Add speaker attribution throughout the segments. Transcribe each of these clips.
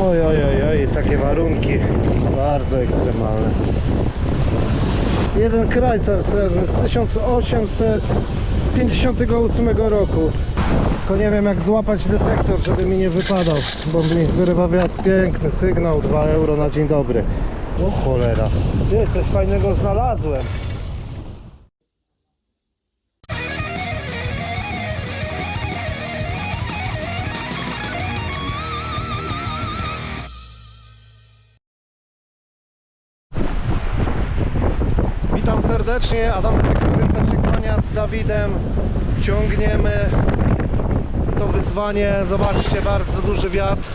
Speaker 1: Oj, oj, oj, oj, takie warunki bardzo ekstremalne. Jeden krajcar srebrny z 1858 roku. Tylko nie wiem jak złapać detektor, żeby mi nie wypadał, bo mi wyrywa wiatr. Piękny sygnał, 2 euro na dzień dobry. O cholera. Ty, coś fajnego znalazłem. Serdecznie, Adam Krysta się kłania z Dawidem. Ciągniemy to wyzwanie. Zobaczcie, bardzo duży wiatr,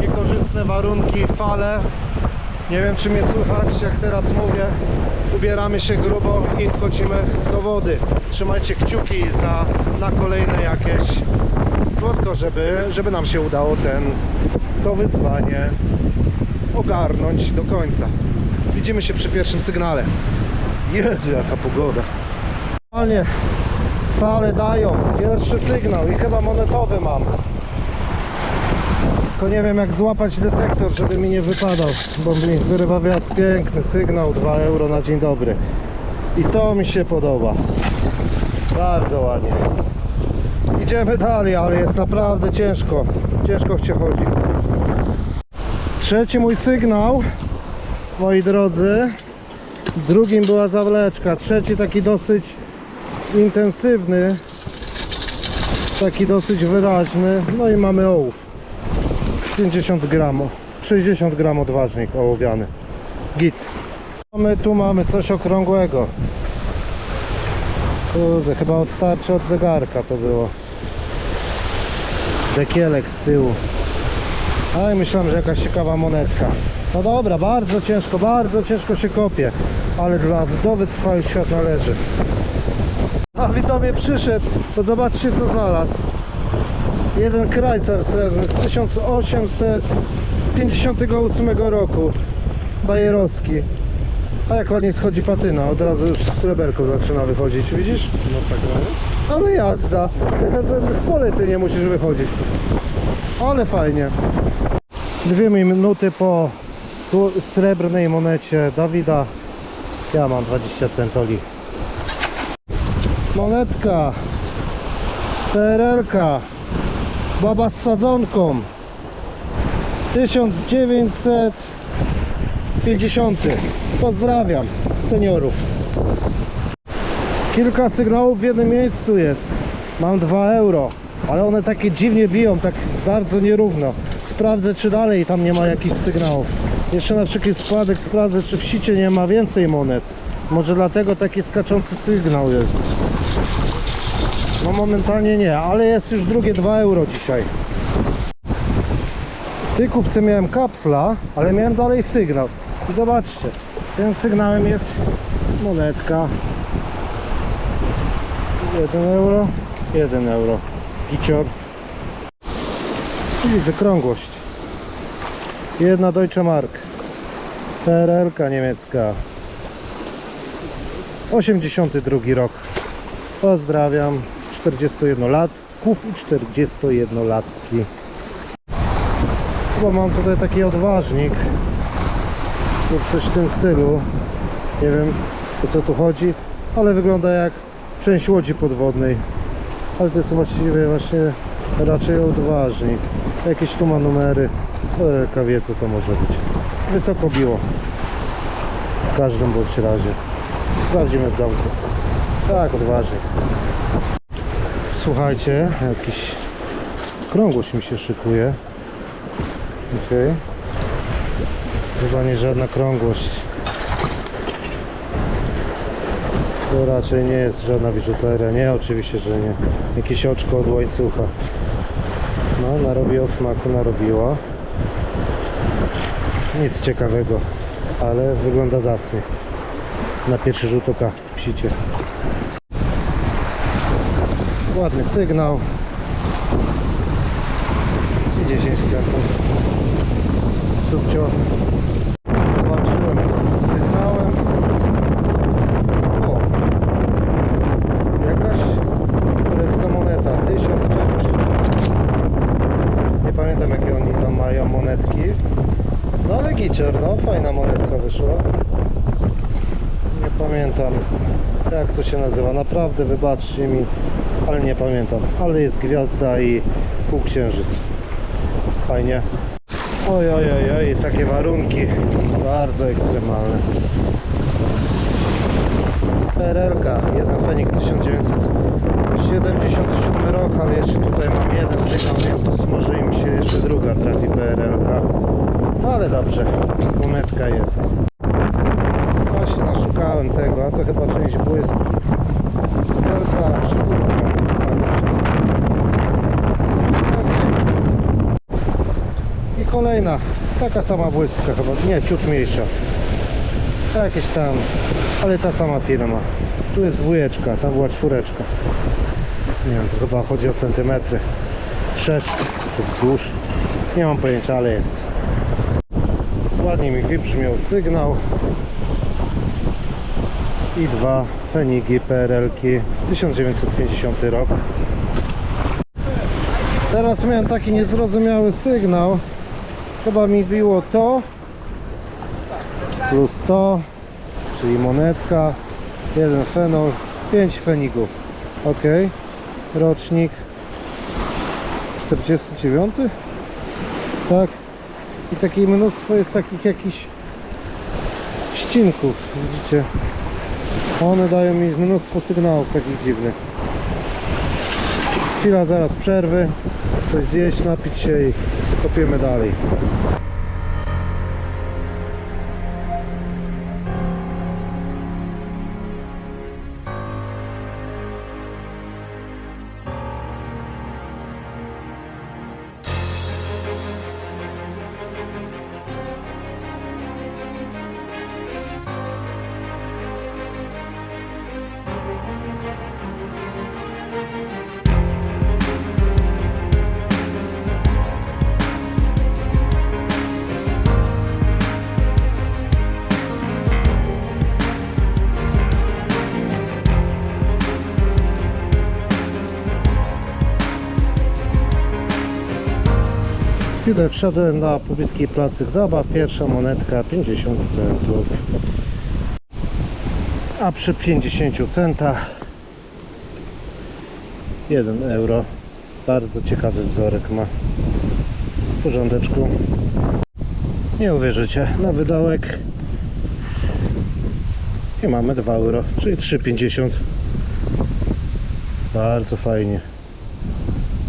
Speaker 1: niekorzystne warunki, fale. Nie wiem czy mnie słychać, jak teraz mówię. Ubieramy się grubo i wchodzimy do wody. Trzymajcie kciuki za, na kolejne jakieś słodko, żeby, żeby nam się udało ten, to wyzwanie ogarnąć do końca. Widzimy się przy pierwszym sygnale. Jezu, jaka pogoda. Normalnie fale dają. Pierwszy sygnał i chyba monetowy mam. Tylko nie wiem jak złapać detektor, żeby mi nie wypadał, bo mi wyrywa wiatr. Piękny sygnał, 2 euro na dzień dobry. I to mi się podoba. Bardzo ładnie. Idziemy dalej, ale jest naprawdę ciężko. Ciężko się chodzi. Trzeci mój sygnał, moi drodzy. Drugim była zawleczka. Trzeci taki dosyć intensywny. Taki dosyć wyraźny. No i mamy ołów. 50 gram. 60 gram odważnik ołowiany. Git. My tu mamy coś okrągłego. Kurde, chyba od tarczy od zegarka to było. Dekielek z tyłu. Ale myślałem, że jakaś ciekawa monetka. No dobra, bardzo ciężko, bardzo ciężko się kopie. Ale dla wdowy trwały świat należy. A witamie przyszedł, to zobaczcie co znalazł. Jeden krajcar srebrny z 1858 roku. Bajerowski. A jak ładnie schodzi patyna, od razu już sreberko zaczyna wychodzić, widzisz? Ale jazda. W pole ty nie musisz wychodzić. Ale fajnie. Dwie minuty po srebrnej monecie Dawida. Ja mam 20 centoli. Monetka. PRL-ka. Baba z sadzonką. 1950. Pozdrawiam seniorów. Kilka sygnałów w jednym miejscu jest. Mam 2 euro, ale one takie dziwnie biją, tak bardzo nierówno. Sprawdzę czy dalej tam nie ma jakichś sygnałów. Jeszcze na wszelki spadek sprawdzę czy w sicie nie ma więcej monet. Może dlatego taki skaczący sygnał jest. No momentalnie nie, ale jest już drugie 2 euro dzisiaj. W tej kupce miałem kapsla, ale miałem dalej sygnał. I zobaczcie, tym sygnałem jest monetka 1 euro, 1 euro. Picior. I widzę krągłość. Jedna Deutsche Mark. PRL-ka niemiecka. 82 rok. Pozdrawiam 41 latków i 41 latki. Chyba mam tutaj taki odważnik lub coś w tym stylu. Nie wiem o co tu chodzi, ale wygląda jak część łodzi podwodnej. Ale to jest właściwie właśnie raczej odważnik. Jakieś tu ma numery. Elka wie co to może być. Wysoko biło. W każdym bądź razie. Sprawdzimy w domku. Tak, odważnik. Słuchajcie, jakiś krągłość mi się szykuje. Okej. Chyba nie żadna krągłość. To raczej nie jest żadna biżuteria. Nie, oczywiście, że nie. Jakieś oczko od łańcucha. No, narobiło smaku, narobiła. Nic ciekawego, ale wygląda zacnie. Na pierwszy rzut oka w sicie. Ładny sygnał. I 10 centów. Subcio. Walczyłem z sygnałem. O! Jakaś turecka moneta. 1000 czegoś. Nie pamiętam jakie oni tam mają monety. monetki. No ale gicior, no fajna monetka wyszła. Nie pamiętam jak to się nazywa. Naprawdę wybaczcie mi, ale nie pamiętam. Ale jest gwiazda i półksiężyc. Fajnie. Oj, oj, oj, oj, takie warunki bardzo ekstremalne. PRL-ka, jeden Fenik 1977 rok, ale jeszcze tutaj mam jeden sygnał, więc może im się jeszcze druga trafi PRL-ka. No ale dobrze, monetka jest. Właśnie naszukałem tego, a to chyba część błystki. Celka, czwórka. I kolejna, taka sama błystka chyba, nie, ciut mniejsza. Jakieś tam, ale ta sama firma. Tu jest dwójeczka, tam była czwóreczka. Nie wiem, to chyba chodzi o centymetry. Wszerz czy wzdłuż. Nie mam pojęcia, ale jest. Ładnie mi wybrzmiał sygnał. I dwa Fenigi PRL-ki 1950 rok. Teraz miałem taki niezrozumiały sygnał. Chyba mi biło to plus to, czyli monetka, jeden fenol, 5 fenigów. Ok, rocznik 49? Tak. I takie mnóstwo jest takich jakichś ścinków, widzicie? One dają mi mnóstwo sygnałów takich dziwnych. Chwila zaraz przerwy, coś zjeść, napić się i kopiemy dalej. Chwilę wszedłem na pobliskiej placyk zabaw. Pierwsza monetka 50 centów. A przy 50 centach 1 euro. Bardzo ciekawy wzorek ma. W porządeczku. Nie uwierzycie, na wydołek i mamy 2 euro, czyli 3,50. Bardzo fajnie.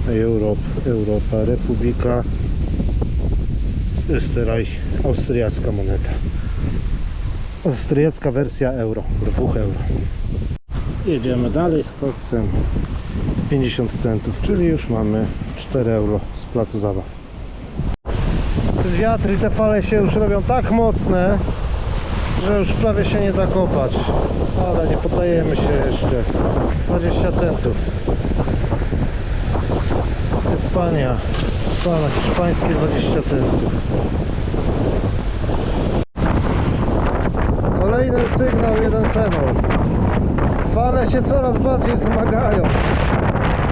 Speaker 1: Europ, Europa, Republika, Österreich, austriacka moneta. Austriacka wersja euro, 2 euro. Jedziemy dalej z koksem. 50 centów, czyli już mamy 4 euro z placu zabaw. Te wiatry, te fale się już robią tak mocne, że już prawie się nie da kopać. Ale nie poddajemy się jeszcze. 20 centów. Hiszpania. Hiszpania, hiszpańskie 20 centów. Kolejny sygnał, jeden fenol. Fale się coraz bardziej wzmagają.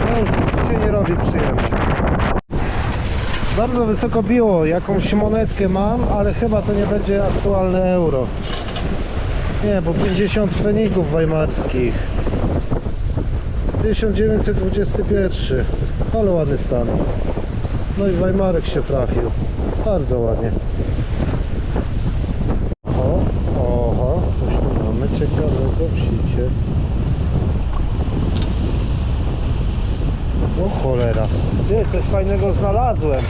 Speaker 1: No już się nie robi przyjemnie. Bardzo wysoko biło, jakąś monetkę mam, ale chyba to nie będzie aktualne euro. Nie, bo 50 fenigów weimarskich. 1921. Ale ładny stan. No i Weimarek się trafił. Bardzo ładnie. O, oho, coś tu mamy ciekawego w sicie. O cholera. Ty, coś fajnego znalazłem.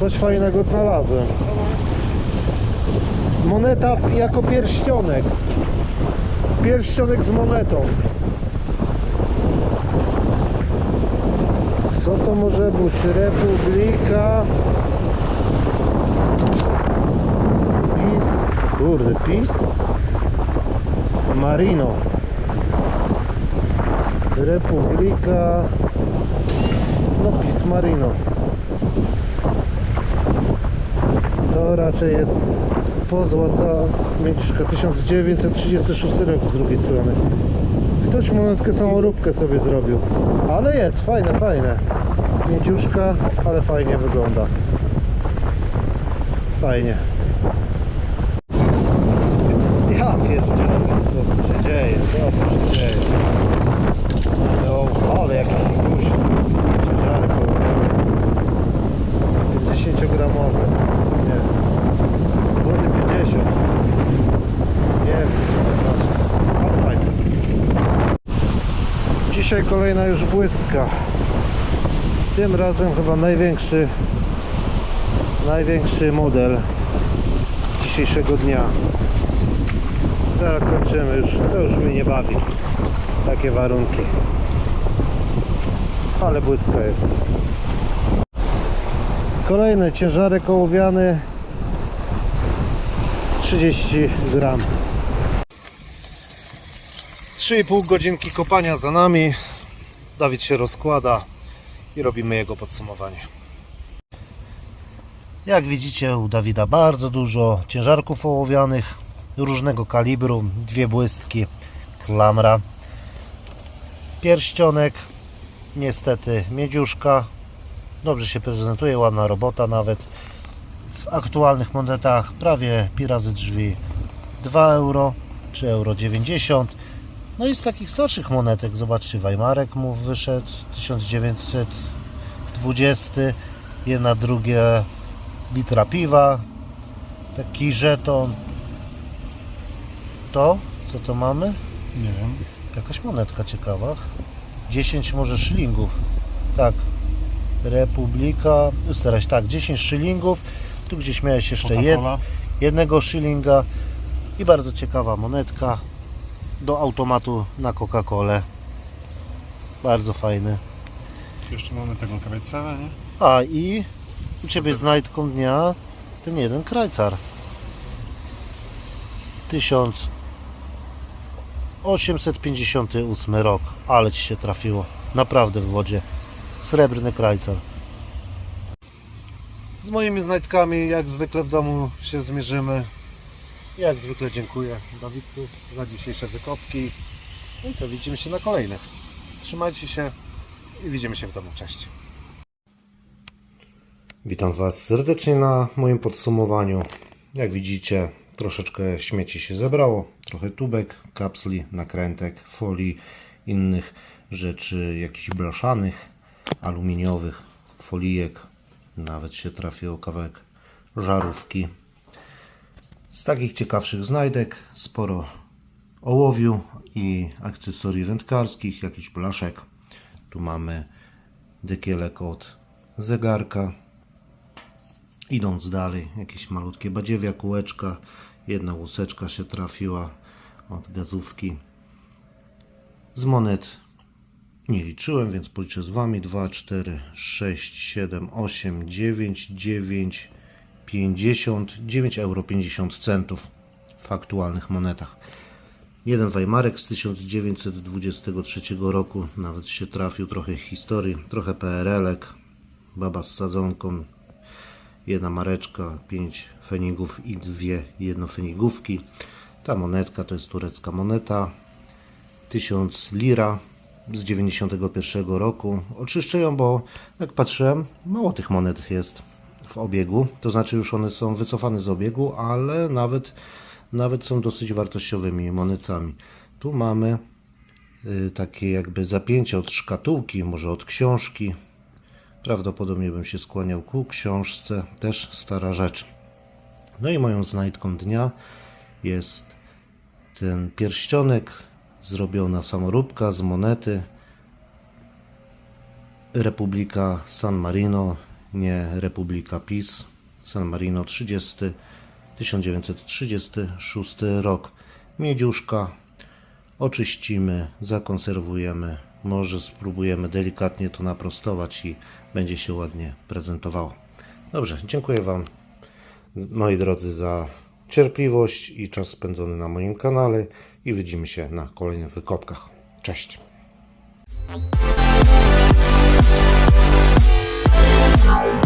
Speaker 1: Coś fajnego znalazłem. Moneta jako pierścionek. Pierścionek z monetą. Co to może być? Republika. PiS. Kurde, PiS. Marino. Republika. No PiS Marino. To raczej jest pozłaca Mięciszka 1936 rok z drugiej strony. Ktoś monetkę samoróbkę sobie zrobił. Ale jest, fajne, fajne. Mięciuszka, ale fajnie wygląda. Fajnie. Ja pierdzielę, co tu się dzieje, co tu się dzieje. No, ale jakiś figuś. Ciężary połowione. 50 gramowe. Nie. Złoty 50. Nie wiem, ale fajnie. Dzisiaj kolejna już błystka. Tym razem chyba największy największy model dzisiejszego dnia. Teraz kończymy już, to już mnie nie bawi. Takie warunki. Ale błyska jest. Kolejny ciężarek ołowiany 30 gram 3,5 godzinki kopania za nami Dawid się rozkłada i robimy jego podsumowanie jak widzicie u Dawida bardzo dużo ciężarków ołowianych różnego kalibru, dwie błystki, klamra, pierścionek, niestety miedziuszka, dobrze się prezentuje, ładna robota nawet. W aktualnych monetach prawie pi razy drzwi 2 euro czy euro 90. No i z takich starszych monetek, zobaczcie, Weimarek mu wyszedł 1920, jedna drugie litra piwa, taki żeton. To, co to mamy?
Speaker 2: Nie wiem.
Speaker 1: Jakaś monetka ciekawa. 10 może szylingów. Tak. Republika. Starać tak, 10 szylingów. Tu gdzieś miałeś jeszcze jed, jednego szylinga. I bardzo ciekawa monetka do automatu na Coca-Colę. Bardzo fajny.
Speaker 2: Jeszcze mamy tego krajcera, nie?
Speaker 1: A i u Ciebie znajdką dnia ten jeden krajcar. 1858 rok. Ale Ci się trafiło. Naprawdę w wodzie. Srebrny krajcar. Z moimi znajdkami jak zwykle w domu się zmierzymy. Jak zwykle dziękuję Dawidku za dzisiejsze wykopki. No i co, widzimy się na kolejnych. Trzymajcie się i widzimy się w domu. Cześć. Witam Was serdecznie na moim podsumowaniu. Jak widzicie, troszeczkę śmieci się zebrało. Trochę tubek, kapsli, nakrętek, folii, innych rzeczy, jakichś blaszanych, aluminiowych, folijek. Nawet się trafił kawałek żarówki. Z takich ciekawszych znajdek sporo ołowiu i akcesorii wędkarskich, jakiś blaszek. Tu mamy dekielek od zegarka. Idąc dalej, jakieś malutkie badziewia, kółeczka, jedna łuseczka się trafiła od gazówki. Z monet nie liczyłem, więc policzę z Wami. 2, 4, 6, 7, 8, 9, 9, 50, 9 euro 50 centów w aktualnych monetach. Jeden Weimarek z 1923 roku, nawet się trafił, trochę historii, trochę PRL-ek, baba z sadzonką, jedna mareczka, pięć fenigów i dwie jednofenigówki. Ta monetka to jest turecka moneta, 1000 lira z 91 roku. Oczyszczę ją, bo jak patrzyłem, mało tych monet jest w obiegu. To znaczy już one są wycofane z obiegu, ale nawet, nawet są dosyć wartościowymi monetami. Tu mamy y, takie jakby zapięcie od szkatułki, może od książki. Prawdopodobnie bym się skłaniał ku książce, też stara rzecz. No i moją znajdką dnia jest ten pierścionek zrobiona samoróbka z monety Republika San Marino, nie Republika PiS. San Marino 30 1936 rok. Miedziuszka oczyścimy, zakonserwujemy. Może spróbujemy delikatnie to naprostować i będzie się ładnie prezentowało. Dobrze, dziękuję Wam moi drodzy za cierpliwość i czas spędzony na moim kanale i widzimy się na kolejnych wykopkach. Cześć!
Speaker 3: Bye.